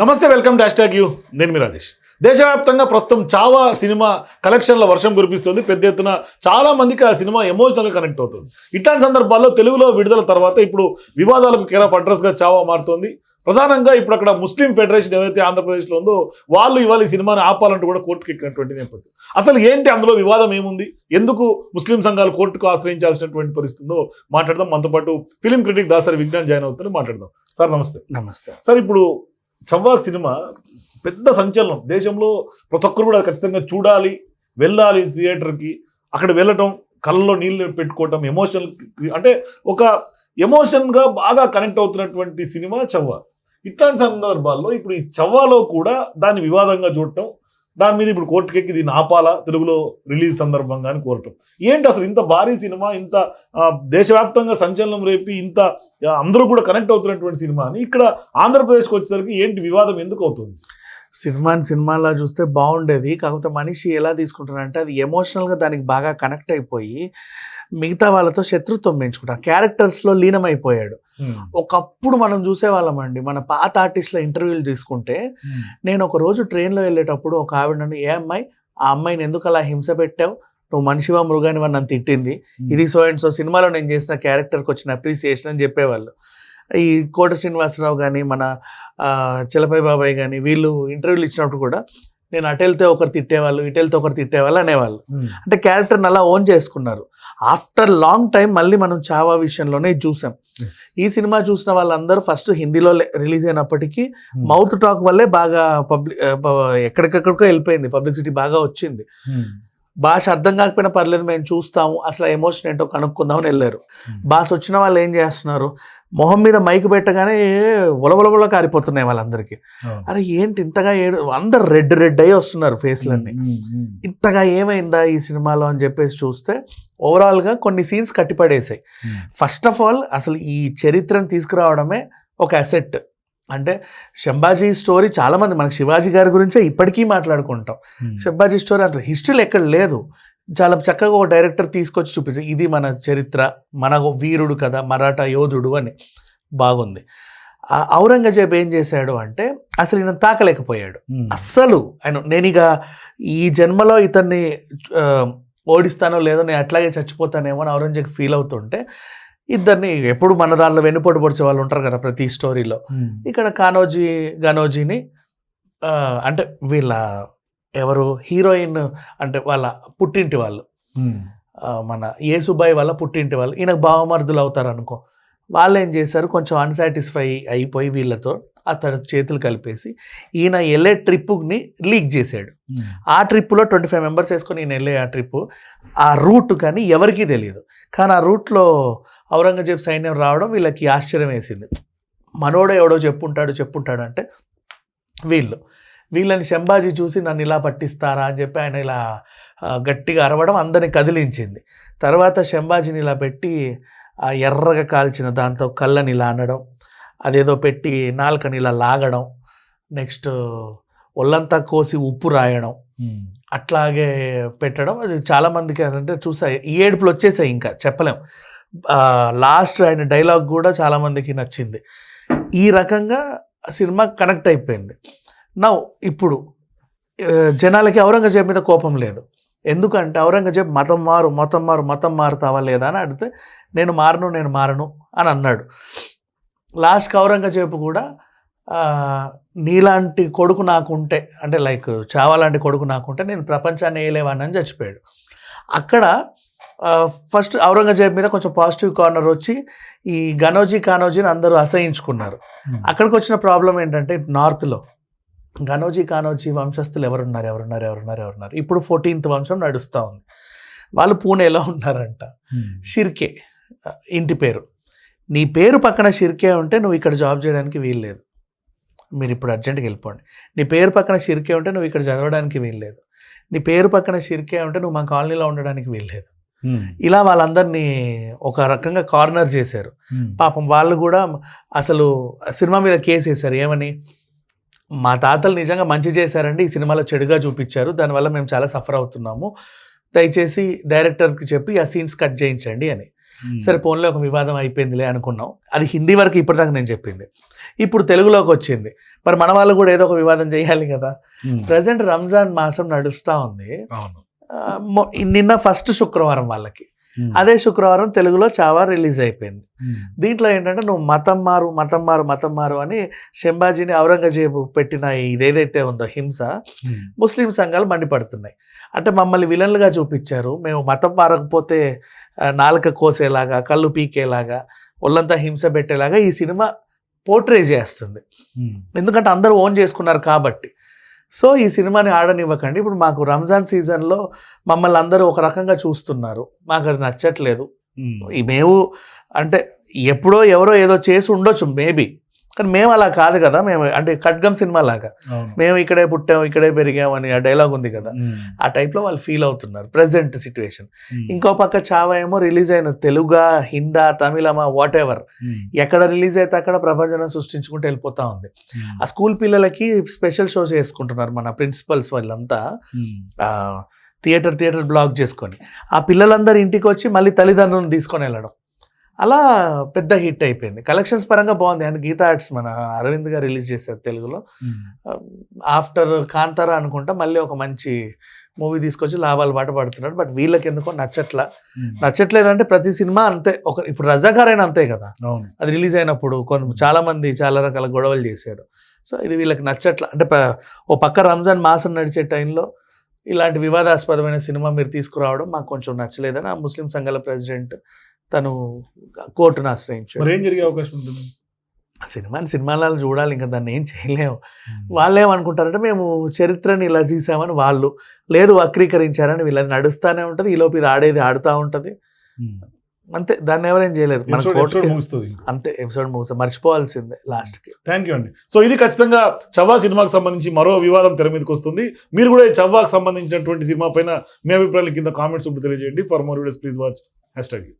నమస్తే welcome dash tag you. నేను మీ రాజేష్. దేశవ్యాప్తంగా ప్రస్తుతం చావా సినిమా కలెక్షన్ల వర్షం కురిపిస్తుంది. పెద్ద ఎత్తున చాలా మందికి ఆ సినిమా ఎమోషనల్గా కనెక్ట్ అవుతుంది. ఇట్లాంటి సందర్భాల్లో తెలుగులో విడుదల తర్వాత ఇప్పుడు వివాదాలకు కేర్ ఆఫ్ అడ్రస్గా చావా మారుతోంది. ప్రధానంగా ఇప్పుడు అక్కడ ముస్లిం ఫెడరేషన్ ఏదైతే ఆంధ్రప్రదేశ్లో ఉందో వాళ్ళు ఇవాళ ఈ సినిమాని ఆపాలంటూ కూడా కోర్టుకు ఎక్కినటువంటి నేపథ్యం. అసలు ఏంటి అందులో వివాదం ఏముంది? ఎందుకు ముస్లిం సంఘాలు కోర్టుకు ఆశ్రయించాల్సినటువంటి పరిస్థితుందో మాట్లాడదాం. మనతో పాటు film critic Dasari Vignan join అవుతారు మాట్లాడదాం. సార్ నమస్తే. నమస్తే. సార్ ఇప్పుడు చవ్వాక్ సినిమా పెద్ద సంచలనం. దేశంలో ప్రతి ఒక్కరు కూడా ఖచ్చితంగా చూడాలి వెళ్ళాలి థియేటర్కి. అక్కడ వెళ్ళటం కళ్ళలో నీళ్ళు పెట్టుకోవటం ఎమోషనల్ అంటే ఒక ఎమోషన్గా బాగా కనెక్ట్ అవుతున్నటువంటి సినిమా చవ్వ ఇట్లాంటి సందర్భాల్లో ఇప్పుడు ఈ చవ్వాలో కూడా దాన్ని వివాదంగా చూడటం దాని మీద ఇప్పుడు కోర్టుకెక్కి దీన్ని ఆపాలా? తెలుగులో రిలీజ్ సందర్భంగా అని కోరటం. ఏంటి అసలు ఇంత భారీ సినిమా ఇంత దేశవ్యాప్తంగా సంచలనం రేపి ఇంత అందరూ కూడా కనెక్ట్ అవుతున్నటువంటి సినిమా అని ఇక్కడ ఆంధ్రప్రదేశ్కి వచ్చేసరికి ఏంటి వివాదం ఎందుకు అవుతుంది? సినిమాని సినిమాలా చూస్తే బాగుండేది కాకపోతే మనిషి ఎలా తీసుకుంటారంటే అది ఎమోషనల్గా దానికి బాగా కనెక్ట్ అయిపోయి మిగతా వాళ్ళతో శత్రుత్వం పెంచుకుంటారు క్యారెక్టర్స్లో లీనమైపోయాడు. ఒకప్పుడు మనం చూసేవాళ్ళమండి. మన పాత ఆర్టిస్టుల ఇంటర్వ్యూలు తీసుకుంటే నేను ఒక రోజు ట్రైన్లో వెళ్ళేటప్పుడు ఒక ఆవిడ నన్ను ఏ అమ్మాయి ఆ అమ్మాయిని ఎందుకు అలా హింస పెట్టావు? నువ్వు మనిషివా మృగానివా? నన్ను తిట్టింది. ఇది సో అండ్ సో సినిమాలో నేను చేసిన క్యారెక్టర్కి వచ్చిన అప్రిసియేషన్ అని చెప్పేవాళ్ళు. ఈ కోట శ్రీనివాసరావు కానీ మన ఆ, చలపతి బాబాయ్ కానీ వీళ్ళు ఇంటర్వ్యూలు ఇచ్చినప్పుడు కూడా నేను అటు వెళ్తే ఒకరు తిట్టేవాళ్ళు ఇటు వెళ్తే ఒకరు తిట్టేవాళ్ళు అనేవాళ్ళు. అంటే క్యారెక్టర్ని అలా ఓన్ చేసుకున్నారు. ఆఫ్టర్ లాంగ్ టైం మళ్ళీ మనం చావా విషయంలోనే చూసాం. ఈ సినిమా చూసిన వాళ్ళందరూ ఫస్ట్ హిందీలో రిలీజ్ అయినప్పటికీ మౌత్ టాక్ వల్లే బాగా పబ్లిక్ ఎక్కడికెక్కడికో వెళ్ళిపోయింది. పబ్లిసిటీ బాగా వచ్చింది. భాష అర్థం కాకపోయినా పర్లేదు మేము చూస్తాము. అసలు ఎమోషన్ ఏంటో కనుక్కుందామని వెళ్ళారు. బాస్ వచ్చిన వాళ్ళు ఏం చేస్తున్నారు? మొహం మీద మైక్ పెట్టగానే ఉలవలవల కారిపోతున్నాయి వాళ్ళందరికీ. అరే ఏంటి ఇంతగా ఏడు అందరు రెడ్ రెడ్ అయ్యి వస్తున్నారు ఫేస్లన్నీ. ఇంతగా ఏమైందా ఈ సినిమాలో అని చెప్పేసి చూస్తే ఓవరాల్గా కొన్ని సీన్స్ కట్టిపడేసాయి. ఫస్ట్ ఆఫ్ ఆల్ అసలు ఈ చరిత్రను తీసుకురావడమే ఒక అసెట్ అంటే శంభాజీ స్టోరీ చాలామంది మనకి శివాజీ గారి గురించే ఇప్పటికీ మాట్లాడుకుంటాం. శంభాజీ స్టోరీ అంటే హిస్టరీలో ఎక్కడ లేదు. చాలా చక్కగా ఒక డైరెక్టర్ తీసుకొచ్చి చూపించారు. ఇది మన చరిత్ర మన వీరుడు కదా మరాఠా యోధుడు అని బాగుంది. ఔరంగజేబ్ ఏం చేశాడు అంటే అసలు ఈయన తాకలేకపోయాడు. అస్సలు ఆయన నేను ఇక ఈ జన్మలో ఇతన్ని ఓడిస్తానో లేదో నేను అట్లాగే చచ్చిపోతానేమో అని ఔరంగజేబ్ ఫీల్ అవుతుంటే ఇద్దరిని ఎప్పుడు మన దానిలో వెన్నుపోటు పొడిచే వాళ్ళు ఉంటారు కదా ప్రతి స్టోరీలో. ఇక్కడ కానోజీ గనోజీని అంటే వీళ్ళ ఎవరు? హీరోయిన్ అంటే వాళ్ళ పుట్టింటి వాళ్ళు. మన ఏసుబాయి వాళ్ళ పుట్టింటి వాళ్ళు. ఈయనకు బావమర్దులు అవుతారు అనుకో వాళ్ళు ఏం చేశారు? కొంచెం అన్సాటిస్ఫై అయిపోయి వీళ్ళతో అతడు చేతులు కలిపేసి ఈయన వెళ్ళే ట్రిప్ని లీక్ చేశాడు. ఆ ట్రిప్లో ట్వంటీ ఫైవ్ మెంబర్స్ వేసుకొని ఈయన వెళ్ళే ఆ ట్రిప్ ఆ రూట్ కానీ ఎవరికీ తెలియదు కానీ ఆ రూట్లో ఔరంగజేబ్ సైన్యం రావడం వీళ్ళకి ఆశ్చర్యం వేసింది. మనోడో ఎవడో చెప్పుంటాడు చెప్పుంటాడు అంటే వీళ్ళు. వీళ్ళని శంభాజీ చూసి నన్ను ఇలా పట్టిస్తారా అని చెప్పి ఆయన ఇలా గట్టిగా అరవడం అందరిని కదిలించింది. తర్వాత శంభాజీని ఇలా పెట్టి ఆ ఎర్రగా కాల్చిన దాంతో కళ్ళని ఇలా అనడం అదేదో పెట్టి నాలుకని ఇలా లాగడం నెక్స్ట్ ఒళ్ళంతా కోసి ఉప్పు రాయడం అట్లాగే పెట్టడం. అది చాలా మందికి అంటే చూసా ఈ ఏడుపులు వచ్చేసాయి ఇంకా చెప్పలేం. లాస్ట్ ఆయన డైలాగ్ కూడా చాలామందికి నచ్చింది. ఈ రకంగా సినిమా కనెక్ట్ అయిపోయింది. నా ఇప్పుడు జనాలకి ఔరంగజేబ్ మీద కోపం లేదు. ఎందుకంటే ఔరంగజేబ్ మతం మారు మతం మారు మతం మారుతావా లేదా అని అడిగితే నేను మారను నేను మారను అని అన్నాడు. లాస్ట్కి ఔరంగజేబు కూడా నీలాంటి కొడుకు నాకుంటే అంటే లైక్ చావాలాంటి కొడుకు నాకుంటే నేను ప్రపంచాన్ని వేయలేవానని చచ్చిపోయాడు. అక్కడ ఫస్ట్ ఔరంగజేబ్ మీద కొంచెం పాజిటివ్ కార్నర్ వచ్చి ఈ గనోజీ కానోజీని అందరూ అసహించుకున్నారు. అక్కడికి వచ్చిన ప్రాబ్లం ఏంటంటే నార్త్లో గనోజీ కానోజీ వంశస్థులు ఎవరున్నారు ఎవరున్నారు ఎవరున్నారు ఎవరున్నారు? ఇప్పుడు ఫోర్టీన్త్ వంశం నడుస్తూ ఉంది. వాళ్ళు పూణేలో ఉన్నారంట. షిర్కే ఇంటి పేరు. నీ పేరు పక్కన షిర్కే ఉంటే నువ్వు ఇక్కడ జాబ్ చేయడానికి వీల్లేదు. మీరు ఇప్పుడు అర్జెంట్కి వెళ్ళిపోండి. నీ పేరు పక్కన షిర్కే ఉంటే నువ్వు ఇక్కడ చదవడానికి వీల్లేదు. నీ పేరు పక్కన షిర్కే ఉంటే నువ్వు మా కాలనీలో ఉండడానికి వీల్లేదు. ఇలా వాళ్ళందరినీ ఒక రకంగా కార్నర్ చేశారు. పాపం వాళ్ళు కూడా అసలు సినిమా మీద కేసు వేశారు. ఏమని? మా తాతలు నిజంగా మంచి చేశారండి ఈ సినిమాలో చెడుగా చూపించారు దానివల్ల మేము చాలా సఫర్ అవుతున్నాము. దయచేసి డైరెక్టర్కి చెప్పి ఆ సీన్స్ కట్ చేయించండి అని. సరే ఫోన్లో ఒక వివాదం అయిపోయిందిలే అనుకున్నాం. అది హిందీ వరకు ఇప్పటిదాకా నేను చెప్పింది. ఇప్పుడు తెలుగులోకి వచ్చింది. మరి మన వాళ్ళు కూడా ఏదో ఒక వివాదం చేయాలి కదా. ప్రజెంట్ రంజాన్ మాసం నడుస్తూ ఉంది. నిన్న ఫస్ట్ శుక్రవారం వాళ్ళకి ఉమ్. అదే శుక్రవారం తెలుగులో చావా రిలీజ్ అయిపోయింది ఉమ్. దీంట్లో ఏంటంటే నువ్వు మతం మారు మతం మారు మతం మారు అని శంభాజీని ఔరంగజేబు పెట్టిన ఇదేదైతే ఉందో హింస ఉమ్. ముస్లిం సంఘాలు మండిపడుతున్నాయి అంటే మమ్మల్ని విలన్లుగా చూపించారు మేము మతం మారకపోతే నాలుక కోసేలాగా కళ్ళు పీకేలాగా ఒళ్ళంతా హింస పెట్టేలాగా ఈ సినిమా పోర్ట్రే చేస్తుంది. ఎందుకంటే అందరూ ఓన్ చేసుకున్నారు కాబట్టి సో ఈ సినిమాని ఆడనివ్వకండి. ఇప్పుడు మాకు రంజాన్ సీజన్లో మమ్మల్ని అందరూ ఒక రకంగా చూస్తున్నారు. మాకు అది నచ్చట్లేదు. మేము అంటే ఎప్పుడో ఎవరో ఏదో చేసి ఉండొచ్చు మేబీ. కానీ మేము అలా కాదు కదా మేము అంటే ఖడ్గం సినిమా లాగా. మేము ఇక్కడే పుట్టాం ఇక్కడే పెరిగాం అని ఆ డైలాగ్ ఉంది కదా. ఆ టైప్లో వాళ్ళు ఫీల్ అవుతున్నారు ప్రజెంట్ సిచ్యువేషన్. ఇంకో పక్క చావా ఏమో రిలీజ్ అయిన తెలుగా హిందా తమిళమా వాట్ ఎవర్. ఎక్కడ రిలీజ్ అయితే అక్కడ ప్రపంచం సృష్టించుకుంటూ వెళ్ళిపోతా ఉంది. ఆ స్కూల్ పిల్లలకి స్పెషల్ షోస్ చేసుకుంటున్నారు మన ప్రిన్సిపల్స్ వాళ్ళంతా థియేటర్ థియేటర్ బ్లాక్ చేసుకొని ఆ పిల్లలందరూ ఇంటికి వచ్చి మళ్ళీ తల్లిదండ్రులను తీసుకొని వెళ్ళడం అలా పెద్ద హిట్ అయిపోయింది. కలెక్షన్స్ పరంగా బాగుంది. అండ్ గీతా ఆర్ట్స్ మన అరవింద్ గారు రిలీజ్ చేశారు తెలుగులో. ఆఫ్టర్ కాంతారా అనుకుంటా మళ్ళీ ఒక మంచి మూవీ తీసుకొచ్చి లాభాలు బాట పడుతున్నాడు. బట్ వీళ్ళకి ఎందుకో నచ్చట్లా. ఉమ్. నచ్చట్లేదంటే ప్రతి సినిమా అంతే. ఒక ఇప్పుడు రజాకార్ అయినా అంతే కదా. అది రిలీజ్ అయినప్పుడు కొన్ని చాలా మంది చాలా రకాల గొడవలు చేశారు సో ఇది వీళ్ళకి నచ్చట్ల. అంటే ఓ పక్క రంజాన్ మాసం నడిచే టైంలో ఇలాంటి వివాదాస్పదమైన సినిమా మీరు తీసుకురావడం మాకు కొంచెం నచ్చలేదని ఆ ముస్లిం సంఘాల ప్రెసిడెంట్ తను కోర్టును ఆశ్రయించాడు. ఏం జరిగే అవకాశం ఉంటుంది? సినిమాని సినిమాలలో చూడాలి ఇంకా దాన్ని ఏం చేయలేము. వాళ్ళు ఏమనుకుంటారంటే మేము చరిత్రని ఇలా చూసామని వాళ్ళు లేదు వక్రీకరించారని వీళ్ళని నడుస్తూనే ఉంటుంది ఈలోపు ఇది ఆడేది ఆడుతూ ఉంటుంది. అంతే దాన్ని ఎవరేం చేయలేరు. మన ముగుస్తుంది అంతే ఎపిసోడ్ ముగిసా మర్చిపోవాల్సిందే లాస్ట్కి. థ్యాంక్ యూ అండి. సో ఇది ఖచ్చితంగా చవ్వా సినిమాకి సంబంధించి మరో వివాదం తెర మీదకి వస్తుంది. మీరు కూడా ఈ చవ్వాకి సంబంధించినటువంటి సినిమా పైన మీ అభిప్రాయాలు కింద కామెంట్స్ ఇప్పుడు తెలియజేయండి. For more videos please watch hashtag